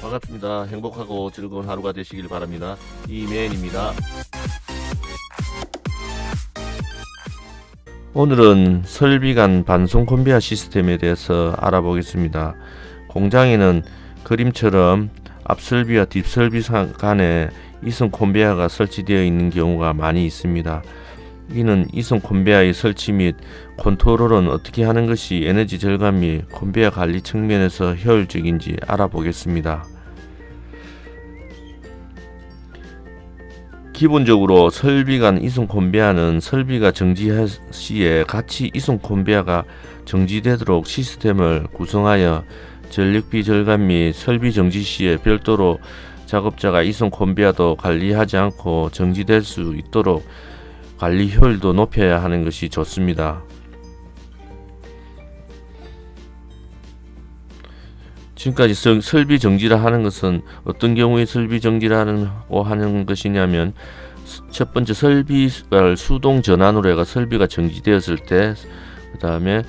반갑습니다. 행복하고 즐거운 하루가 되시길 바랍니다. 이메인입니다. 오늘은 설비 간 반송 컨베어 시스템에 대해서 알아보겠습니다. 공장에는 그림처럼 앞설비와 뒷설비 상- 간에 이성 컨베어가 설치되어 있는 경우가 많이 있습니다. 이는 이성 컨베어의 설치 및 컨트롤은 어떻게 하는 것이 에너지 절감 및 컨베어 관리 측면에서 효율적인지 알아보겠습니다. 기본적으로 설비 간 이송 컨베어는 설비가 정지할 시에 같이 이송 컨베어가 정지되도록 시스템을 구성하여 전력비 절감 및 설비 정지 시에 별도로 작업자가 이송 컨베어도 관리하지 않고 정지될 수 있도록 관리 효율도 높여야 하는 것이 좋습니다. 지금까지 설- 설비 정지를 하는 것은 어떤 경우에 설비 정지를 하는고 하는 것이냐면 스- 첫 번째 설비를 수동 전환으로 해가 설비가 정지되었을 때 그다음에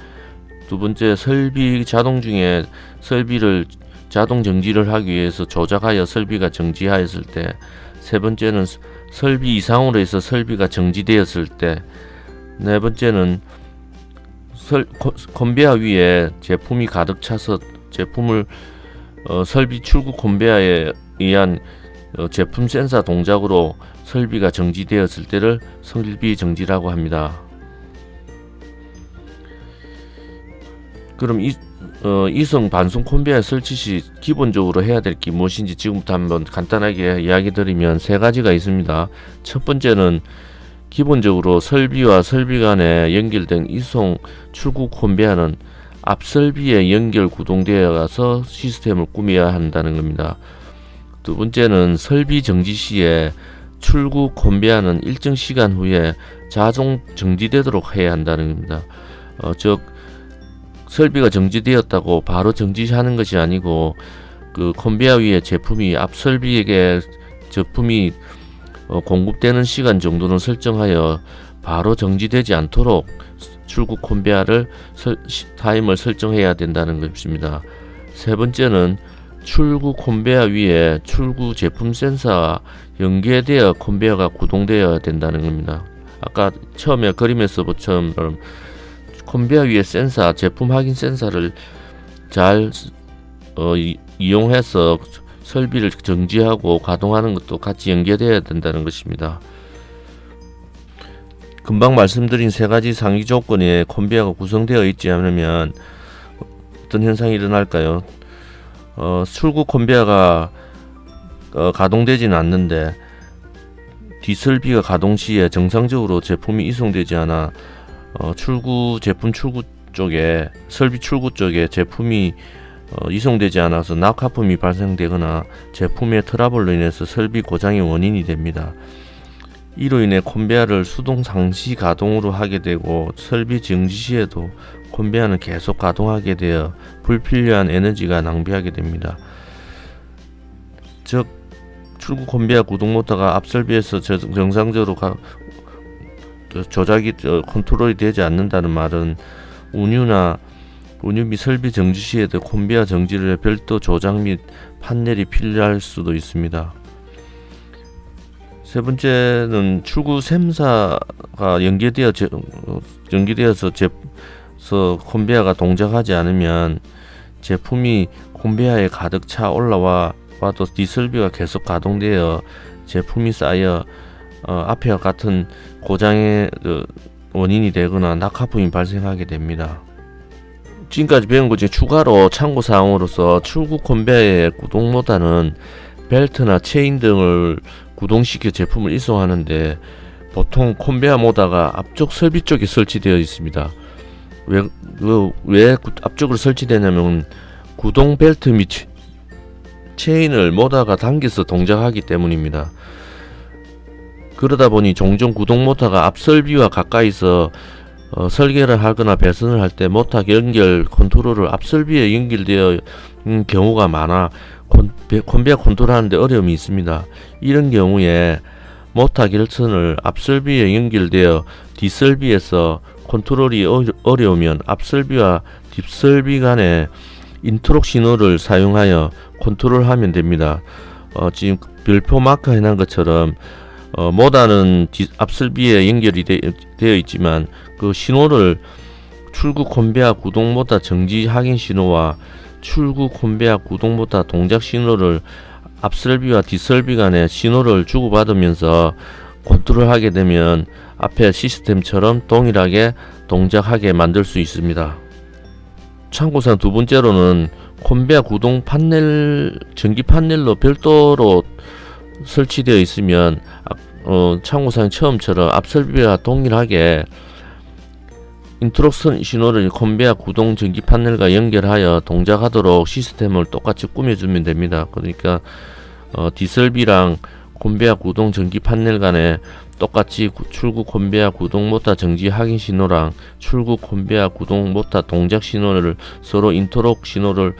두 번째 설비 자동 중에 설비를 자동 정지를 하기 위해서 조작하여 설비가 정지하였을 때 세 번째는 스- 설비 이상으로 해서 설비가 정지되었을 때 네 번째는 설, 컨- 컨베어 위에 제품이 가득 차서 제품을 어, 설비 출구 컨베어에 의한 어, 제품 센서 동작으로 설비가 정지되었을 때를 설비 정지라고 합니다. 그럼 이 어, 이성 반송 컨베어 설치 시 기본적으로 해야 될 게 무엇인지 지금부터 한번 간단하게 이야기 드리면 세 가지가 있습니다. 첫 번째는 기본적으로 설비와 설비 간에 연결된 이송 출구 컨베어는 앞설비에 연결 구동되어 가서 시스템을 꾸며야 한다는 겁니다. 두 번째는 설비 정지 시에 출구 컨베어는 일정 시간 후에 자동 정지되도록 해야 한다는 겁니다. 어, 즉 설비가 정지되었다고 바로 정지하는 것이 아니고 그 컨베어 위에 제품이 앞 설비에게 제품이 어, 공급되는 시간 정도는 설정하여 바로 정지되지 않도록 설, 시- 타임을 설정해야 된다는 것입니다. 세 번째는 출구 컨베어 위에 출구 제품 센서와 연계되어 컨베어가 구동되어야 된다는 겁니다. 아까 처음에 그림에서 보처럼 컨베어 위에 센서, 제품 확인 센서를 잘 어, 이, 이용해서 설비를 정지하고 가동하는 것도 같이 연계되어야 된다는 것입니다. 금방 말씀드린 세 가지 상위 조건에 컨베어가 구성되어 있지 않으면 어떤 현상이 일어날까요? 어, 출구 컨베어가 어, 가동되지는 않는데 뒷설비가 가동 시에 정상적으로 제품이 이송되지 않아 어, 출구 제품 출구 쪽에 설비 출구 쪽에 제품이 어, 이송되지 않아서 낙하품이 발생되거나 제품의 트러블로 인해서 설비 고장의 원인이 됩니다. 이로 인해 컨베어를 수동 상시 가동으로 하게 되고 설비 정지 시에도 컨베어는 계속 가동하게 되어 불필요한 에너지가 낭비하게 됩니다. 즉 출구 컨베어 구동 모터가 앞설비에서 저- 정상적으로 조작이 저- 컨트롤이 되지 않는다는 말은 운유나 운유 및 설비 정지 시에도 컨베어 정지를 별도 조작 및 판넬이 필요할 수도 있습니다. 세 번째는 출구 샘사가 연계되어 제, 어, 연계되어서 제서 컨베어가 동작하지 않으면 제품이 컨베어에 가득 차 올라와 와도 디설비가 계속 가동되어 제품이 쌓여 어, 앞에와 같은 고장의 그 원인이 되거나 낙하품이 발생하게 됩니다. 지금까지 배운 것 중에 추가로 참고 사항으로서 출구 컨베어의 구동 모터는 벨트나 체인 등을 구동시켜 제품을 이송하는데 보통 컨베어 모터가 앞쪽 설비 쪽에 설치되어 있습니다. 왜, 그, 왜 구- 앞쪽으로 설치되냐면 구동 벨트 및 체- 체인을 모터가 당겨서 동작하기 때문입니다. 그러다 보니 종종 구동 모터가 앞 설비와 가까이서 어, 설계를 하거나 배선을 할 때 모터 연결 컨트롤을 앞 설비에 연결되어 있는 경우가 많아 콘, 베- 컨베어 컨트롤하는데 어려움이 있습니다. 이런 경우에 모터 결선을 앞설비에 연결되어 뒷설비에서 컨트롤이 어려- 어려우면 앞설비와 뒷설비 간에 인트록 신호를 사용하여 컨트롤하면 됩니다. 어, 지금 별표 마크 해놓은 것처럼 어, 모다는 뒤- 앞설비에 연결이 되, 되어 있지만 그 신호를 출구 콤베아 구동 모다 정지 확인 신호와 출구 콤베아 구동 모다 동작 신호를 앞설비와 뒷설비 간에 신호를 주고받으면서 컨트롤하게 되면 앞에 시스템처럼 동일하게 동작하게 만들 수 있습니다. 참고상 두 번째로는 콤베아 구동 판넬 전기 판넬로 별도로 설치되어 있으면 아, 어, 참고상 처음처럼 앞 설비와 동일하게 인트로선 신호를 콤베아 구동 전기 판넬과 연결하여 동작하도록 시스템을 똑같이 꾸며주면 됩니다. 그러니까 어, 디설비랑 콤베아 구동 전기 판넬 간에 똑같이 구- 출구 콤베아 구동 모타 정지 확인 신호랑 출구 콤베아 구동 모타 동작 신호를 서로 인터록 신호를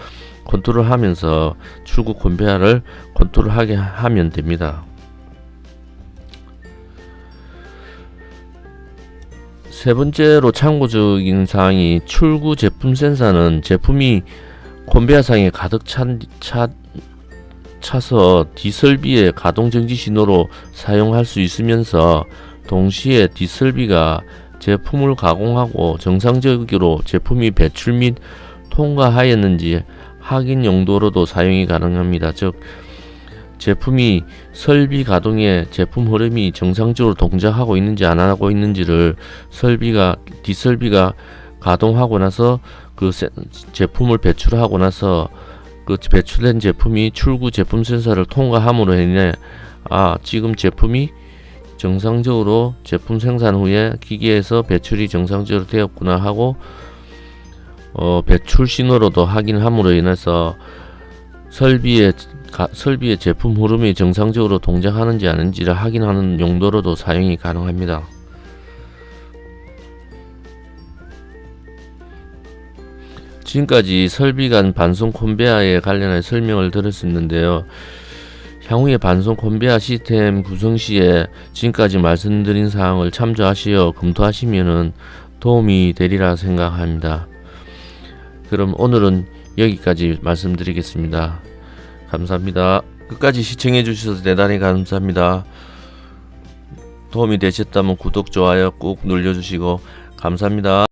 컨트롤 하면서 출구 콤베아를 컨트롤 하게 하면 됩니다. 세 번째로 참고적인 사항이 출구 제품 센서는 제품이 콤베아상에 가득 찬, 차, 차서 디설비의 가동 정지 신호로 사용할 수 있으면서 동시에 디설비가 제품을 가공하고 정상적으로 제품이 배출 및 통과하였는지 확인 용도로도 사용이 가능합니다. 즉 제품이 설비 가동에 제품 흐름이 정상적으로 동작하고 있는지 안 하고 있는지를 설비가 디설비가 가동하고 나서 그 세- 제품을 배출하고 나서 그 배출된 제품이 출구 제품 센서를 통과함으로 인해 아 지금 제품이 정상적으로 제품 생산 후에 기계에서 배출이 정상적으로 되었구나 하고 어, 배출 신호로도 확인함으로 인해서 설비의 가- 설비의 제품 흐름이 정상적으로 동작하는지 아닌지를 확인하는 용도로도 사용이 가능합니다. 지금까지 설비 간 반송 콘베아에 관련해 설명을 드렸었는데요. 향후에 반송 콘베아 시스템 구성 시에 지금까지 말씀드린 사항을 참조하시어 검토하시면은 도움이 되리라 생각합니다. 그럼 오늘은 여기까지 말씀드리겠습니다. 감사합니다. 끝까지 시청해 주셔서 대단히 감사합니다. 도움이 되셨다면 구독, 좋아요 꼭 눌러주시고 감사합니다.